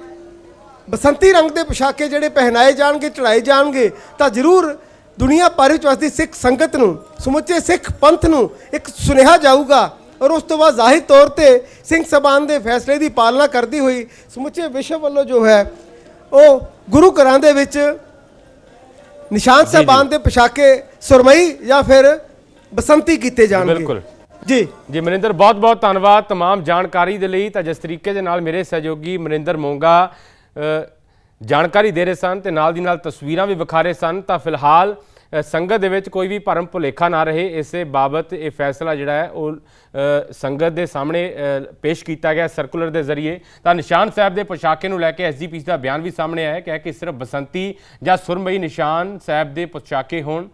ਬਸੰਤੀ ਰੰਗ ਦੇ ਪੁਸ਼ਾਕੇ ਜਿਹੜੇ ਪਹਿਨਾਏ ਜਾਣਗੇ ਚੜਾਏ ਜਾਣਗੇ ਤਾਂ ਜ਼ਰੂਰ ਦੁਨੀਆ ਭਰ ਵਿੱਚ ਵਸਦੀ ਸਿੱਖ ਸੰਗਤ ਨੂੰ ਸਮੁੱਚੇ ਸਿੱਖ ਪੰਥ ਨੂੰ ਇੱਕ ਸੁਨੇਹਾ ਜਾਊਗਾ। ਔਰ ਉਸ ਤੋਂ ਬਾਅਦ ਜ਼ਾਹਿਰ ਤੌਰ ਤੇ ਸਿੰਘ ਸਭਾਨ ਦੇ ਫੈਸਲੇ ਦੀ ਪਾਲਣਾ ਕਰਦੀ ਹੋਈ ਸਮੁੱਚੇ ਵਿਸ਼ਵ ਵੱਲੋਂ ਜੋ ਹੈ ਉਹ ਗੁਰੂ ਘਰਾਂ ਦੇ ਵਿੱਚ ਨਿਸ਼ਾਨ ਸਾਹਿਬਾਨ ਦੇ ਪੁਸ਼ਾਕੇ ਸੁਰਮਈ ਜਾਂ ਫਿਰ ਬਸੰਤੀ ਕੀਤੇ ਜਾਣਗੇ। ਬਿਲਕੁਲ। ਜੀ ਜੀ ਮਨਿੰਦਰ ਬਹੁਤ ਬਹੁਤ ਧੰਨਵਾਦ तमाम ਜਾਣਕਾਰੀ ਦੇ ਲਈ ਤਾਂ ਜਿਸ ਤਰੀਕੇ ਦੇ ਨਾਲ ਮੇਰੇ ਸਹਿਯੋਗੀ ਮਨਿੰਦਰ ਮੋਂਗਾ ਅ, ਜਾਣਕਾਰੀ ਦੇ ਰਹੇ ਸਨ ਤੇ ਨਾਲ ਦੀ ਨਾਲ ਤਸਵੀਰਾਂ ਵੀ ਵਿਖਾ ਰਹੇ ਸਨ ਤਾਂ ਫਿਲਹਾਲ ਅ, ਸੰਗਤ ਦੇ ਵਿੱਚ ਕੋਈ ਵੀ ਭਰਮ ਭੁਲੇਖਾ ਨਾ ਰਹੇ ਇਸੇ ਬਾਬਤ ਇਹ ਫੈਸਲਾ ਜਿਹੜਾ ਹੈ ਉਹ ਅ, ਸੰਗਤ ਦੇ ਸਾਹਮਣੇ ਅ, ਪੇਸ਼ ਕੀਤਾ ਗਿਆ ਸਰਕੂਲਰ ਦੇ ਜ਼ਰੀਏ ਤਾਂ ਨਿਸ਼ਾਨ ਸਾਹਿਬ ਦੇ ਪੁਸ਼ਾਕੇ ਨੂੰ ਲੈ ਕੇ ਐਸਜੀਪੀ ਦਾ ਬਿਆਨ ਵੀ ਸਾਹਮਣੇ ਆਇਆ ਹੈ ਕਿ- ਕਿ ਸਿਰਫ ਬਸੰਤੀ ਜਾਂ ਸੁਰਮਈ ਨਿਸ਼ਾਨ ਸਾਹਿਬ ਦੇ ਪੁਸ਼ਾਕੇ ਹੋਣ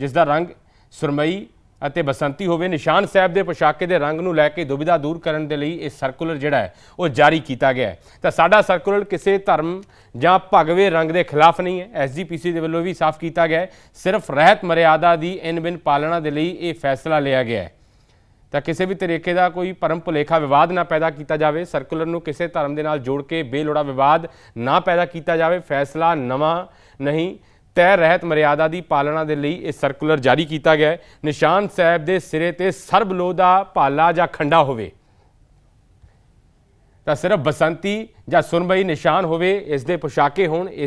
ਜਿਸ ਦਾ ਰੰਗ ਸੁਰਮਈ ਅਤੇ ਬਸੰਤੀ ਹੋਵੇ, ਨਿਸ਼ਾਨ ਸਾਹਿਬ ਦੇ ਪੁਸ਼ਾਕੇ ਦੇ ਰੰਗ ਨੂੰ ਲੈ ਕੇ ਦੁਬਿਧਾ ਦੂਰ ਕਰਨ ਦੇ ਲਈ ਇਹ ਸਰਕੂਲਰ ਜਿਹੜਾ ਹੈ, ਉਹ ਜਾਰੀ ਕੀਤਾ ਗਿਆ ਹੈ। ਤਾਂ ਸਾਡਾ ਸਰਕੂਲਰ ਕਿਸੇ ਧਰਮ ਜਾਂ ਭਗਵੇ ਰੰਗ ਦੇ ਖਿਲਾਫ ਨਹੀਂ ਹੈ। ਐਸਜੀਪੀਸੀ ਦੇ ਵੱਲੋਂ ਵੀ ਸਾਫ਼ ਕੀਤਾ ਗਿਆ ਹੈ। ਸਿਰਫ ਰਹਿਤ ਮਰਿਆਦਾ ਦੀ ਇਨ ਬਿਨ ਪਾਲਣਾ ਦੇ ਲਈ ਇਹ ਫੈਸਲਾ ਲਿਆ ਗਿਆ ਹੈ। ਤਾਂ ਕਿਸੇ ਵੀ ਤਰੀਕੇ ਦਾ ਕੋਈ ਪਰਮ ਭੁਲੇਖਾ ਵਿਵਾਦ ਨਾ ਪੈਦਾ ਕੀਤਾ ਜਾਵੇ ਸਰਕੂਲਰ ਨੂੰ ਕਿਸੇ ਧਰਮ ਦੇ ਨਾਲ ਜੋੜ ਕੇ ਬੇਲੋੜਾ ਵਿਵਾਦ ਨਾ ਪੈਦਾ ਕੀਤਾ ਜਾਵੇ, ਫੈਸਲਾ ਨਵਾਂ ਨਹੀਂ ਤੈਅ ਰਹਿਤ ਮਰਿਆਦਾ ਦੀ ਪਾਲਣਾ ਦੇ ਲਈ ਇਹ ਸਰਕੂਲਰ ਜਾਰੀ ਕੀਤਾ ਗਿਆ ਹੈ। ਨਿਸ਼ਾਨ ਸਾਹਿਬ ਦੇ ਸਿਰੇ ਤੇ ਸਰਬ ਲੋਹ ਦਾ ਭਾਲਾ ਜਾਂ ਖੰਡਾ ਹੋਵੇ, ਤਾਂ ਸਿਰਫ ਬਸੰਤੀ ਜਾਂ ਸੁਰਮਈ ਨਿਸ਼ਾਨ ਹੋਵੇ, ਇਸ ਦੇ ਪੁਸ਼ਾਕੇ ਹੋਣ, ਇਸ